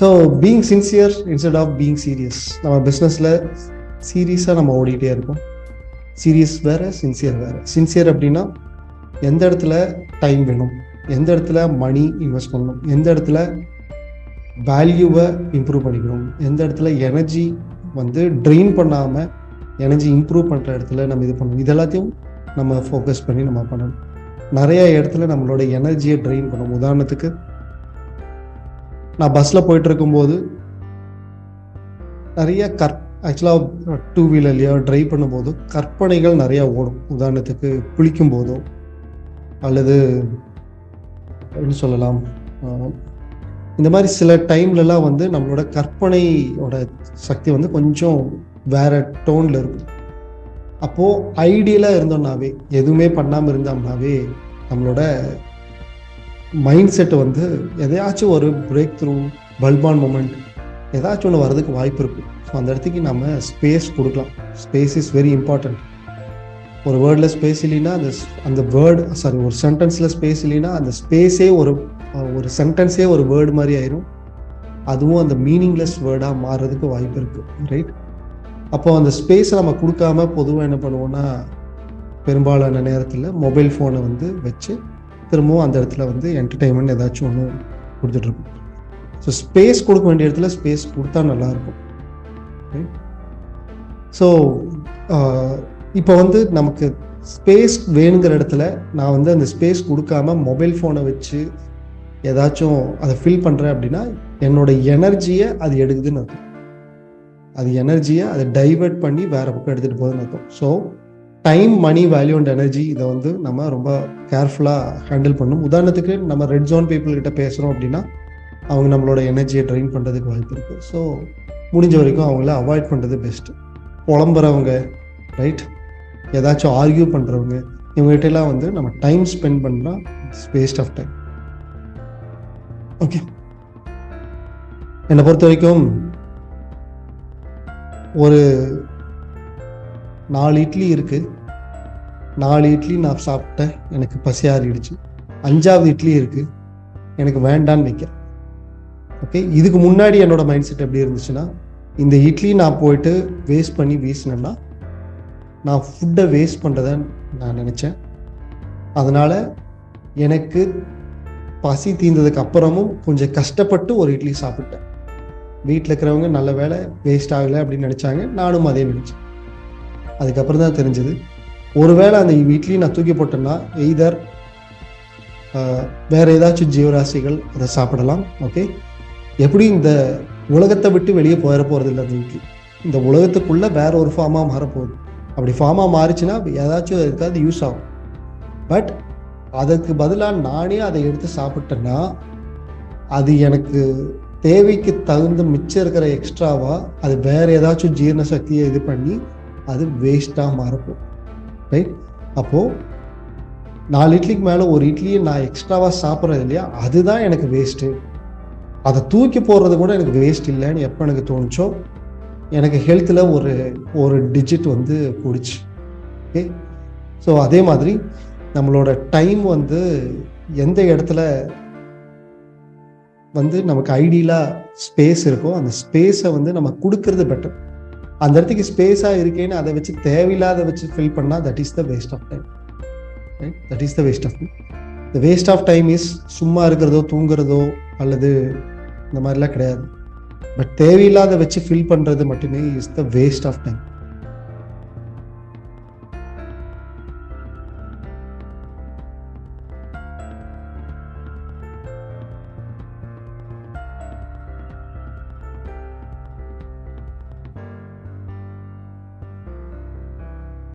So being sincere instead of being serious நம்ம பிஸ்னஸில் சீரியஸாக நம்ம ஓடிக்கிட்டே இருக்கோம் சீரியஸ் வேறு சின்சியர் வேறு. சின்சியர் அப்படின்னா எந்த இடத்துல டைம் வேணும்? எந்த இடத்துல மணி இன்வெஸ்ட் பண்ணணும்? எந்த இடத்துல வேல்யூவை இம்ப்ரூவ் பண்ணிக்கணும்? எந்த இடத்துல எனர்ஜி வந்து ட்ரெயின் பண்ணாமல் எனர்ஜி இம்ப்ரூவ் பண்ணுற இடத்துல நம்ம இது பண்ணணும். இது எல்லாத்தையும் நம்ம ஃபோக்கஸ் பண்ணி நம்ம பண்ணணும். நிறைய இடத்துல நம்மளோட எனர்ஜியை ட்ரெயின் பண்ணணும். உதாரணத்துக்கு நான் பஸ்ஸில் போயிட்டு இருக்கும்போது நிறைய கற் ஆக்சுவலாக டூ வீலர்லையோ ட்ரைவ் பண்ணும்போது கற்பனைகள் நிறையா ஓடும். உதாரணத்துக்கு குளிக்கும் போதோ அல்லது என்ன சொல்லலாம் இந்த மாதிரி சில டைம்லலாம் வந்து நம்மளோட கற்பனையோட சக்தி வந்து கொஞ்சம் வேற டோனில் இருக்கும். அப்போது ஐடியலாக இருந்தோம்னாவே எதுவுமே பண்ணாமல் இருந்தோம்னாவே நம்மளோட மைண்ட் செட்டை வந்து எதையாச்சும் ஒரு பிரேக் த்ரூ பல்பான் மூமெண்ட் ஏதாச்சும் ஒன்று வர்றதுக்கு வாய்ப்பு இருக்குது ஸோ அந்த இடத்துக்கு நம்ம ஸ்பேஸ் கொடுக்கலாம். ஸ்பேஸ் இஸ் வெரி இம்பார்ட்டன்ட் ஒரு வேர்டில் ஸ்பேஸ் இல்லைன்னா அந்த அந்த வேர்டு சாரி ஒரு சென்டென்ஸில் ஸ்பேஸ் இல்லைன்னா அந்த ஸ்பேஸே ஒரு ஒரு சென்டென்ஸே ஒரு வேர்டு மாதிரி ஆயிரும். அதுவும் அந்த மீனிங்லெஸ் வேர்டாக மாறுறதுக்கு வாய்ப்பு இருக்குது ரைட் அப்போ அந்த ஸ்பேஸை நம்ம கொடுக்காம பொதுவாக என்ன பண்ணுவோன்னா பெரும்பாலான நேரத்தில் மொபைல் ஃபோனை வந்து வச்சு திரும்பவும் அந்த இடத்துல வந்து என்டர்டைன்மெண்ட் ஏதாச்சும் ஒன்று கொடுத்துட்ருக்கும் ஸோ ஸ்பேஸ் கொடுக்க வேண்டிய இடத்துல ஸ்பேஸ் கொடுத்தா நல்லாயிருக்கும். ஸோ இப்போ வந்து நமக்கு ஸ்பேஸ் வேணுங்கிற இடத்துல நான் வந்து அந்த ஸ்பேஸ் கொடுக்காம மொபைல் ஃபோனை வச்சு ஏதாச்சும் அதை ஃபில் பண்ணுறேன் அப்படின்னா என்னோட எனர்ஜியை அது எடுக்குதுன்னு அர்த்தம். அது எனர்ஜியை அதை டைவர்ட் பண்ணி வேறு பக்கம் எடுத்துகிட்டு போகுதுன்னு அர்த்தம். So time money value and energy இதை வந்து நம்ம ரொம்ப கேர்ஃபுல்லாக ஹேண்டில் பண்ணணும். உதாரணத்துக்கு நம்ம ரெட் ஜோன் பீப்புள் கிட்ட பேசுகிறோம் அப்படின்னா அவங்க நம்மளோட எனர்ஜியை ட்ரைன் பண்ணுறதுக்கு வாய்ப்பு இருக்குது ஸோ முடிஞ்ச வரைக்கும் அவங்கள அவாய்ட் பண்ணுறது பெஸ்ட்டு புலம்புறவங்க ரைட் ஏதாச்சும் ஆர்கியூ பண்ணுறவங்க இவங்ககிட்டலாம் வந்து நம்ம டைம் ஸ்பெண்ட் பண்ணால் வேஸ்ட் ஆஃப் டைம் ஓகே என்னை பொறுத்த வரைக்கும் ஒரு நாலு இட்லி இருக்குது நாலு இட்லி நான் சாப்பிட்டேன். எனக்கு பசி ஆறிடுச்சு அஞ்சாவது இட்லி இருக்குது எனக்கு வேண்டான்னு வைக்கிறேன் ஓகே இதுக்கு முன்னாடி என்னோட மைண்ட் செட் எப்படி இருந்துச்சுன்னா இந்த இட்லி நான் போயிட்டு வேஸ்ட் பண்ணி வீசினேன்னா நான் ஃபுட்டை வேஸ்ட் பண்ணுறத நான் நினச்சேன். அதனால் எனக்கு பசி தீர்ந்ததுக்கு அப்புறமும் கொஞ்சம் கஷ்டப்பட்டு ஒரு இட்லி சாப்பிட்டேன். வீட்டில் இருக்கிறவங்க நல்ல வேலை வேஸ்ட் ஆகலை அப்படின்னு நினச்சாங்க. நானும் அதே நினச்சேன். அதுக்கப்புறம் தான் தெரிஞ்சது. ஒருவேளை அந்த வீட்லேயும் நான் தூக்கி போட்டேன்னா எய்தர் வேற ஏதாச்சும் ஜீவராசிகள் அதை சாப்பிடலாம் ஓகே எப்படி இந்த உலகத்தை விட்டு வெளியே போயிட போகிறது இல்லை அந்த இட்லி இந்த உலகத்துக்குள்ளே வேற ஒரு ஃபார்மாக மாறப்போகுது. அப்படி ஃபார்மாக மாறிச்சுன்னா ஏதாச்சும் எதுக்காவது யூஸ் ஆகும். பட் அதற்கு பதிலாக நானே அதை எடுத்து சாப்பிட்டேன்னா அது எனக்கு தேவைக்கு தகுந்த மிச்சம் இருக்கிற எக்ஸ்ட்ராவாக அது வேற ஏதாச்சும் ஜீரண சக்தியை இது பண்ணி அது வேஸ்ட்டாக மாறப்போம் ரைட் அப்போது நாலு இட்லிக்கு மேலே ஒரு இட்லியை நான் எக்ஸ்ட்ராவாக சாப்பிட்றது இல்லையா? அதுதான் எனக்கு வேஸ்ட்டு அதை தூக்கி போடுறது கூட எனக்கு வேஸ்ட் இல்லைன்னு எப்போ எனக்கு தோணுச்சோ எனக்கு ஹெல்த்தில் ஒரு ஒரு டிஜிட் வந்து பிடிச்சி. ஓகே ஸோ அதே மாதிரி நம்மளோட டைம் வந்து எந்த இடத்துல வந்து நமக்கு ஐடியலாக ஸ்பேஸ் இருக்கோ அந்த ஸ்பேஸை வந்து நம்ம கொடுக்கறது பெட்டர் அந்த இடத்துக்கு ஸ்பேஸாக இருக்கேன்னு அதை வச்சு தேவையில்லாத வச்சு ஃபில் பண்ணால் that is the waste of time right that is the waste of the waste of time is சும்மா இருக்கிறதோ தூங்குறதோ அல்லது இந்த மாதிரிலாம் கிடையாது. பட் தேவையில்லாத வச்சு ஃபில் பண்ணுறது மட்டுமே is the waste of time